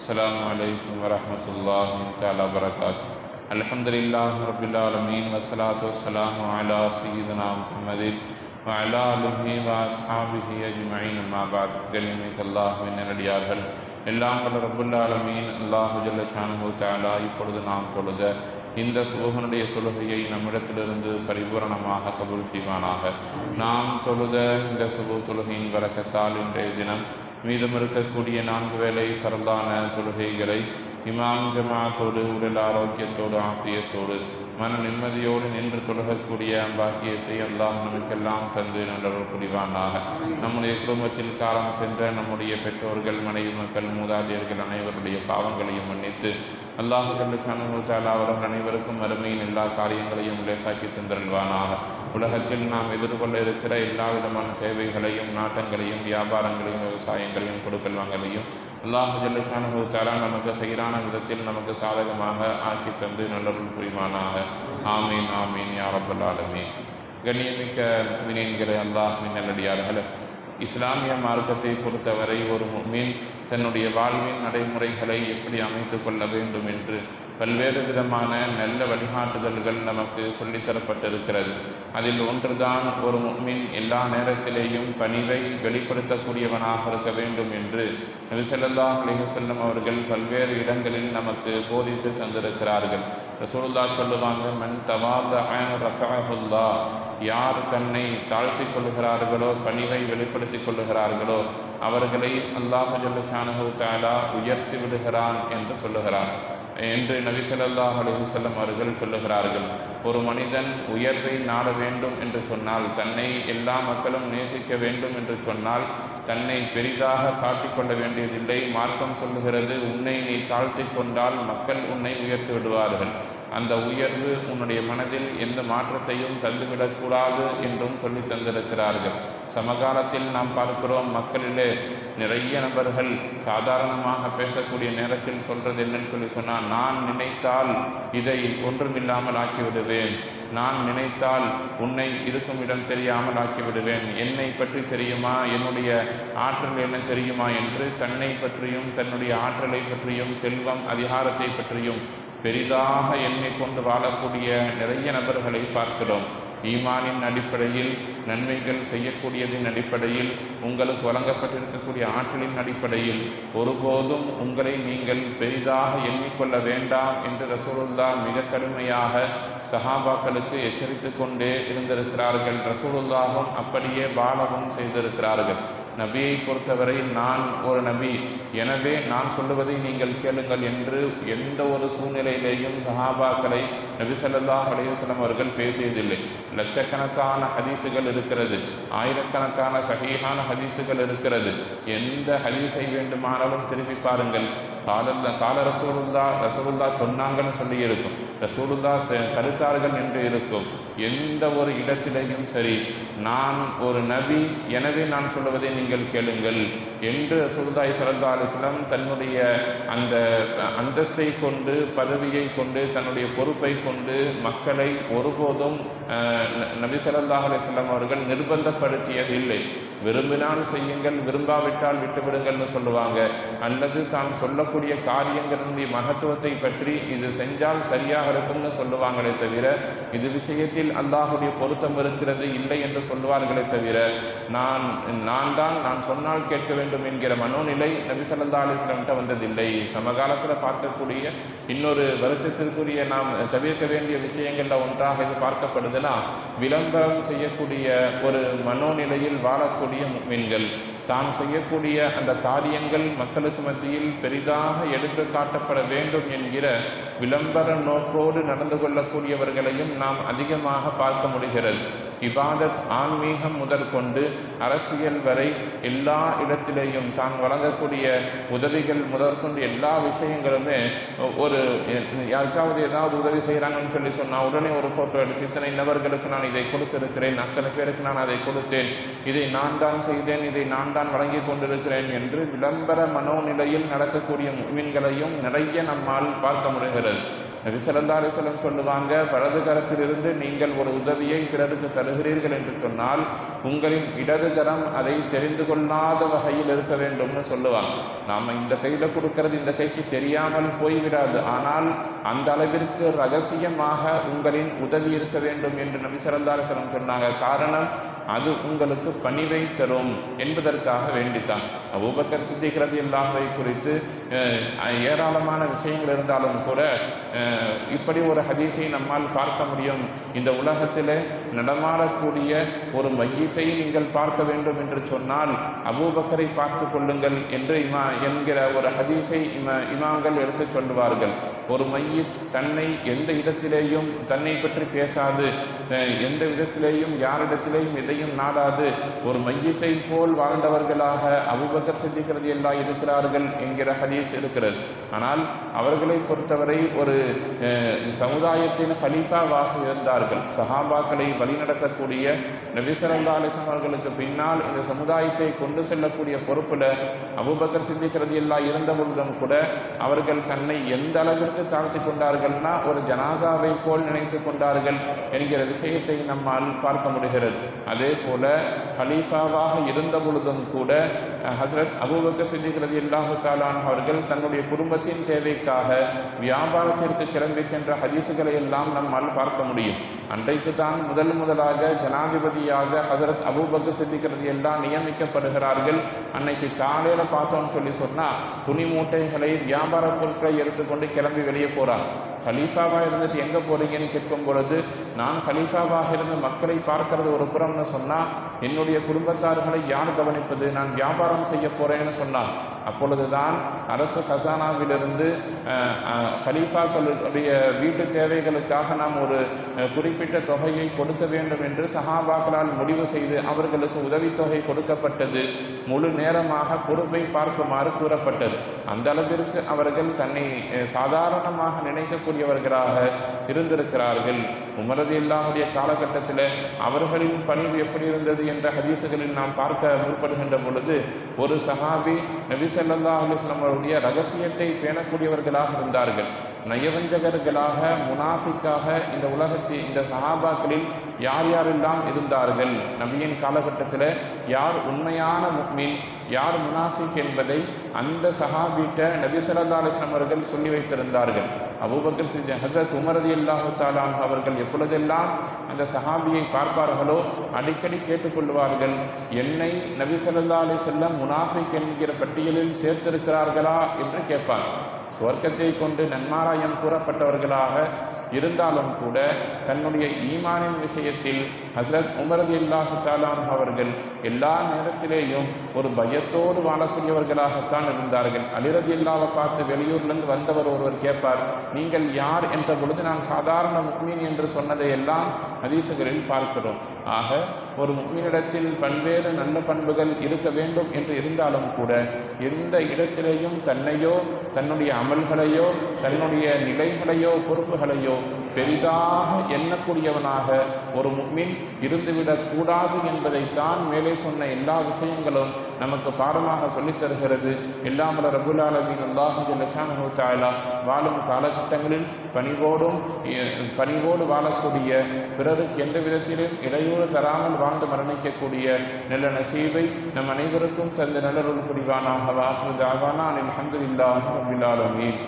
السلام عليكم ورحمة الله تعالى وبركاته الحمد لله رب العالمين والصلاة والسلام على سيدنا محمد وعلى آله وأصحابه أجمعين أما بعد கண்ணியமிக்க அல்லாஹ்வின் நல்லடியார்கள் எல்லாம் வல்ல ரப்புல் ஆலமீன் அல்லாஹு ஜல்ல ஷானஹு தஆலா இப்பொழுது நாம் தொழுத இந்த சுபகனுடைய தொழுகையை நம்மிடத்திலிருந்து பரிபூரணமாக கபூல் செய்வானாக நாம் தொழுத இந்த சுபு தொழுகையின் வரக்கத்தால் இன்றைய தினம் மீதம் இருக்கக்கூடிய நான்கு வேளை பரந்தான தொழுகைகளை இமாம் ஜமாத்தோடு உடல் ஆரோக்கியத்தோடு ஆப்பியத்தோடு மன நிம்மதியோடு நின்று தொழகக்கூடிய பாக்கியத்தை எல்லாம் நமக்கெல்லாம் தந்து நல்லவர் புரிவானாக. நம்முடைய குடும்பத்தில் காலம் சென்ற நம்முடைய பெற்றோர்கள் மனைவி மக்கள் மூதாதையர்கள் அனைவருடைய பாவங்களையும் மன்னித்து அல்லாஹு கல்லுக்கான அவர்கள் அனைவருக்கும் அருமையின் எல்லா காரியங்களையும் லேசாக்கி தந்தருள்வானாக. உலகத்தில் நாம் எதிர்கொள்ள இருக்கிற எல்லா விதமான தேவைகளையும் நாட்டங்களையும் வியாபாரங்களையும் விவசாயங்களையும் கொடுக்கல் வாங்கலையும் அல்லாஹு ஜல்லுஷானு தாலா நமக்கு சீரான விதத்தில் நமக்கு சாதகமாக ஆக்கி தந்து நல்லருள் புரிவானாக. ஆமீன் ஆமீன் யாரப்பல் ஆலமீன். கண்ணியமிக்க வினீன்கிற அல்லாஹின் நல்லடியார்கள் இஸ்லாமிய மார்க்கத்தை பொறுத்தவரை ஒரு மீன் தன்னுடைய வாழ்வின் நடைமுறைகளை எப்படி அமைத்து கொள்ள வேண்டும் என்று பல்வேறு விதமான நல்ல வழிகாட்டுதல்கள் நமக்கு சொல்லித்தரப்பட்டிருக்கிறது. அதில் ஒன்றுதான் ஒரு மீன் எல்லா நேரத்திலேயும் பணிவை வெளிப்படுத்தக்கூடியவனாக இருக்க வேண்டும் என்று நபிசல்லா அலிஹசல்லம் அவர்கள் பல்வேறு இடங்களில் நமக்கு போதித்து தந்திருக்கிறார்கள். ரசூல்லா சொல்லுவாங்க மன் தவாத ரஃபஹுல்லா யார் தன்னை தாழ்த்தி கொள்கிறார்களோ பணிவை வெளிப்படுத்திக் கொள்ளுகிறார்களோ அவர்களை அல்லாஹு ஜல்லுஷானு தாலா உயர்த்தி விடுகிறான் என்று சொல்லுகிறார். என்று நபி சொல்லாஹ் செல்லும் அவர்கள் சொல்லுகிறார்கள். ஒரு மனிதன் உயர்வை நாட வேண்டும் என்று சொன்னால் தன்னை எல்லா மக்களும் நேசிக்க வேண்டும் என்று சொன்னால் தன்னை பெரிதாக காட்டிக்கொள்ள வேண்டியதில்லை. மார்க்கம் சொல்லுகிறது உன்னை நீ தாழ்த்தி கொண்டால் மக்கள் உன்னை உயர்த்தி விடுவார்கள். அந்த உயர்வு உன்னுடைய மனதில் எந்த மாற்றத்தையும் தந்துவிடக்கூடாது என்றும் சொல்லி தந்திருக்கிறார்கள். சமகாலத்தில் நாம் பார்க்கிறோம் மக்களிலே நிறைய நபர்கள் சாதாரணமாக பேசக்கூடிய நேரத்தில் சொல்றது என்னன்னு சொல்லி சொன்னால் நான் நினைத்தால் இதை ஒன்றுமில்லாமல் ஆக்கிவிடுவேன். நான் நினைத்தால் உன்னை இருக்கும் இடம் தெரியாமல் ஆக்கிவிடுவேன். என்னை பற்றி தெரியுமா? என்னுடைய ஆற்றல் என்ன தெரியுமா? என்று தன்னை பற்றியும் தன்னுடைய ஆற்றலை பற்றியும் செல்வம் அதிகாரத்தை பற்றியும் பெரிதாக எண்ணிக்கொண்டு வாழக்கூடிய நிறைய நபர்களை பார்க்கிறோம். ஈமானின் அடிப்படையில் நன்மைகள் செய்யக்கூடியதின் அடிப்படையில் உங்களுக்கு வழங்கப்பட்டிருக்கக்கூடிய ஆற்றலின் அடிப்படையில் ஒருபோதும் உங்களை நீங்கள் பெரிதாக எண்ணிக்கொள்ள வேண்டாம் என்று ரசூலுல்லா மிக கடுமையாக சஹாபாக்களுக்கு எச்சரித்து கொண்டே இருந்திருக்கிறார்கள். ரசூலுல்லாவும் அப்படியே பாலகம் செய்திருக்கிறார்கள். நபியை பொறுத்தவரை நான் ஒரு நபி. எனவே நான் சொல்லுவதை நீங்கள் கேளுங்கள் என்று எந்த ஒரு சூழ்நிலையிலேயும் சஹாபாக்களை நபிசல்லா சல்லா அவர்கள் பேசியதில்லை. லட்சக்கணக்கான ஹதீஸுகள் இருக்கிறது. ஆயிரக்கணக்கான சகிஹான ஹதீஸுகள் இருக்கிறது. எந்த ஹதீஸை வேண்டுமானாலும் திருப்பி பாருங்கள். கால கால ரசூலுல்லா ரசூலுல்லா சொன்னாங்கன்னு சொல்லி இருக்கும் ரசூலுல்லா தடுத்தார்கள் என்று இருக்கும். எந்த ஒரு இடத்திலேயும் சரி நான் ஒரு நபி எனவே நான் சொல்லுவதை நீங்கள் கேளுங்கள். என்று சுருதாய் சல்லா அலிஸ்லாம் தன்னுடைய அந்த அந்தஸ்தை கொண்டு பதவியை கொண்டு தன்னுடைய பொறுப்பை கொண்டு மக்களை ஒருபோதும் நபி சல்லாஹ் அலிஸ்லாம் அவர்கள் நிர்பந்தப்படுத்தியதில்லை. விரும்பினால் செய்யுங்கள் விரும்பாவிட்டால் விட்டுவிடுங்கள்னு சொல்லுவாங்க. அல்லது தான் சொல்லக்கூடிய காரியங்களுடைய மகத்துவத்தை பற்றி இது செஞ்சால் சரியாக இருக்கும்னு சொல்லுவாங்களே தவிர இது விஷயத்தில் அல்லாஹுடைய பொருத்தம் இருக்கிறது இல்லை என்று சொல்லுவார்களே தவிர நான் நான் தான் நான் சொன்னால் கேட்க வேண்டும் என்கிற மனோநிலை நபி சல்லா அலிஸ்லாம்கிட்ட வந்ததில்லை. சமகாலத்தில் பார்க்கக்கூடிய இன்னொரு வருத்தத்திற்குரிய நாம் தவிர்க்க வேண்டிய விஷயங்களில் ஒன்றாக இது பார்க்கப்படுதுன்னா விளம்பரம் செய்யக்கூடிய ஒரு மனோநிலையில் வாழக்கூடிய மீன்கள் தான் செய்யக்கூடிய அந்த காரியங்கள் மக்களுக்கு மத்தியில் பெரிதாக எடுத்து காட்டப்பட வேண்டும் என்கிற விளம்பர நோக்கோடு நடந்து கொள்ளக்கூடியவர்களையும் நாம் அதிகமாக பார்க்க முடிகிறது. இபாதத் ஆன்மீகம் முதற்கொண்டு அரசியல் வரை எல்லா இடத்திலேயும் தான் வழங்கக்கூடிய உதவிகள் முதற்கொண்டு எல்லா விஷயங்களுமே ஒரு யாருக்காவது ஏதாவது உதவி செய்கிறாங்கன்னு சொல்லி சொன்னால் உடனே ஒரு ஃபோட்டோ எடுத்து இத்தனை நபர்களுக்கு நான் இதை கொடுத்திருக்கிறேன் அத்தனை பேருக்கு நான் அதை கொடுத்தேன் இதை நான் தான் செய்தேன் இதை நான் தான் வழங்கி கொண்டிருக்கிறேன் என்று விளம்பர மனோநிலையில் நடக்கக்கூடிய மீன்களையும் நிறைய நம்மால் பார்க்க முடிகிறது. நபிசல்லாஸ்லம் சொல்லுவாங்க வலது கரத்திலிருந்து நீங்கள் ஒரு உதவியை பிறருக்கு தருகிறீர்கள் என்று சொன்னால் உங்களின் இடது கரம் அதை தெரிந்து கொள்ளாத வகையில் இருக்க வேண்டும்னு சொல்லுவாங்க. நாம் இந்த கையில் கொடுக்கறது இந்த கைக்கு தெரியாமல் போய்விடாது. ஆனால் அந்த அளவிற்கு ரகசியமாக உங்களின் உதவி இருக்க வேண்டும் என்று நபி சரந்தாரசனம் சொன்னாங்க. காரணம் அது உங்களுக்கு பணிவை தரும் என்பதற்காக வேண்டித்தான். அபூபக்கர் சித்திக்கிறது எல்லாமை குறித்து ஏராளமான விஷயங்கள் இருந்தாலும் கூட இப்படி ஒரு ஹதீஸை நம்மால் பார்க்க முடியும். இந்த உலகத்தில் நடமாடக்கூடிய ஒரு மையத்தை நீங்கள் பார்க்க வேண்டும் என்று சொன்னால் அபூபக்கரை பார்த்து கொள்ளுங்கள் என்று இமா என்கிற ஒரு ஹதீஸை இம இமாம்கள் எடுத்துச் சொல்லுவார்கள் ஒரு மையத் தன்னை எந்த இடத்திலேயும் தன்னை பற்றி பேசாது. எந்த விதத்திலேயும் யாரிடத்திலேயும் எதையும் நாடாது. ஒரு மையத்தை போல் வாழ்ந்தவர்களாக அபூபக்கர் அபுபக்கர் சித்திக்கிறது எல்லாம் இருக்கிறார்கள் என்கிற ஹதீஸ் இருக்கிறது. ஆனால் அவர்களை பொறுத்தவரை ஒரு சமுதாயத்தின் ஹலீஃபாவாக இருந்தார்கள். சஹாபாக்களை வழிநடத்தக்கூடிய நபிசரந்தா அலிஸ்லாம் அவர்களுக்கு பின்னால் இந்த சமுதாயத்தை கொண்டு செல்லக்கூடிய பொறுப்பில் அபுபக்கர் சித்திக்கிறது எல்லாம் இருந்த பொழுதும் கூட அவர்கள் தன்னை எந்த அளவிற்கு தாழ்த்தி கொண்டார்கள்னா ஒரு ஜனாசாவை போல் நினைத்து கொண்டார்கள் என்கிற விஷயத்தை நம்மால் பார்க்க முடிகிறது. அதே போல ஹலீஃபாவாக இருந்த பொழுதும் கூட ஹசரத் ஹஸ்ரத் அபூபக்கர் சித்திக்கிறது இல்லாஹு தாலான் அவர்கள் தன்னுடைய குடும்பத்தின் தேவைக்காக வியாபாரத்திற்கு கிளம்பி சென்ற ஹதீசுகளை எல்லாம் நம்மால் பார்க்க முடியும். அன்றைக்கு தான் முதல் முதலாக ஜனாதிபதியாக ஹசரத் அபூபக்கர் சித்திக்கிறது எல்லாம் நியமிக்கப்படுகிறார்கள். அன்னைக்கு காலையில் பார்த்தோம்னு சொல்லி சொன்னால் துணி மூட்டைகளை வியாபார பொருட்களை எடுத்துக்கொண்டு கிளம்பி வெளியே போகிறார் ஹலீஃபாவாக இருந்துட்டு எங்கே போறீங்கன்னு கேட்கும் பொழுது நான் ஹலீஃபாவாக இருந்து மக்களை பார்க்கறது ஒரு புறம்னு சொன்னால் என்னுடைய குடும்பத்தார்களை யார் கவனிப்பது? நான் வியாபாரம் செய்ய போறேன்னு சொன்னான் அப்பொழுதுதான் அரசு கசானாவிலிருந்து ஹலீஃபாக்களுடைய வீட்டு தேவைகளுக்காக நாம் ஒரு குறிப்பிட்ட தொகையை கொடுக்க வேண்டும் என்று சஹாபாக்களால் முடிவு செய்து அவர்களுக்கு உதவித்தொகை கொடுக்கப்பட்டது. முழு நேரமாக பொறுப்பை பார்க்குமாறு கூறப்பட்டது. அந்த அளவிற்கு அவர்கள் தன்னை சாதாரணமாக நினைக்கக்கூடியவர்களாக இருந்திருக்கிறார்கள். உமரது இல்லாவுடைய காலகட்டத்தில் அவர்களின் பணிவு எப்படி இருந்தது என்ற ஹதீசுகளில் நாம் பார்க்க முற்படுகின்ற பொழுது ஒரு சஹாபி நபி ஸல்லல்லாஹு அலைஹி ரகசியத்தை பேணக்கூடியவர்களாக இருந்தார்கள். நயவஞ்சகர்களாக முனாஃபிக்காக இந்த உலகத்தில் இந்த சஹாபாக்களில் யார் யாரெல்லாம் இருந்தார்கள்? நபியின் காலகட்டத்தில் யார் உண்மையான முக்மின் யார் முனாஃபிக் என்பதை அந்த சஹாபிட்ட நபி ஸல்லல்லாஹு அலைஹி அவர்கள் சொல்லி வைத்திருந்தார்கள். அபூபக்கர் செஞ்ச ஹசரத் உமரதி அல்லாஹு அவர்கள் எப்பொழுதெல்லாம் அந்த சஹாபியை பார்ப்பார்களோ அடிக்கடி கேட்டுக்கொள்வார்கள் என்னை நபி ஸல்லல்லாஹு அலைஹி முனாஃபிக் என்கிற பட்டியலில் சேர்த்திருக்கிறார்களா? என்று கேட்பார். சுவர்க்கத்தை கொண்டு நன்மாராயம் கூறப்பட்டவர்களாக இருந்தாலும் கூட தன்னுடைய ஈமானின் விஷயத்தில் ஹசரத் உமரது இல்லாஹு தாலான் அவர்கள் எல்லா நேரத்திலேயும் ஒரு பயத்தோடு வாழக்கூடியவர்களாகத்தான் இருந்தார்கள். அலிரதி இல்லாவை பார்த்து வெளியூர்லேருந்து வந்தவர் ஒருவர் கேட்பார் நீங்கள் யார்? என்ற பொழுது நான் சாதாரண முக்மீன் என்று சொன்னதை எல்லாம் ஹதீசுகளில் பார்க்கிறோம். ஆக ஒரு முக்மீனிடத்தில் பல்வேறு நல்ல பண்புகள் இருக்க வேண்டும் என்று இருந்தாலும் கூட எந்த இடத்திலேயும் தன்னையோ தன்னுடைய அமல்களையோ தன்னுடைய நிலைகளையோ பொறுப்புகளையோ பெரிதாக எண்ணக்கூடியவனாக ஒரு முக்மின் இருந்துவிடக் கூடாது என்பதைத்தான் மேலே சொன்ன எல்லா விஷயங்களும் நமக்கு பாடமாக சொல்லித் தருகிறது. எல்லாமல ரபுல் ஆலமின் அல்லாஹு லஷானு வாழும் காலகட்டங்களில் பணிவோடும் பணிவோடு வாழக்கூடிய பிறருக்கு எந்த விதத்திலும் இடையூறு தராமல் வாழ்ந்து மரணிக்கக்கூடிய நல்ல நசீவை நம் அனைவருக்கும் தந்த நல்லருள் புரிவானாக. வாஹு தாவானா அல்ஹம்துலில்லாஹி ரபில்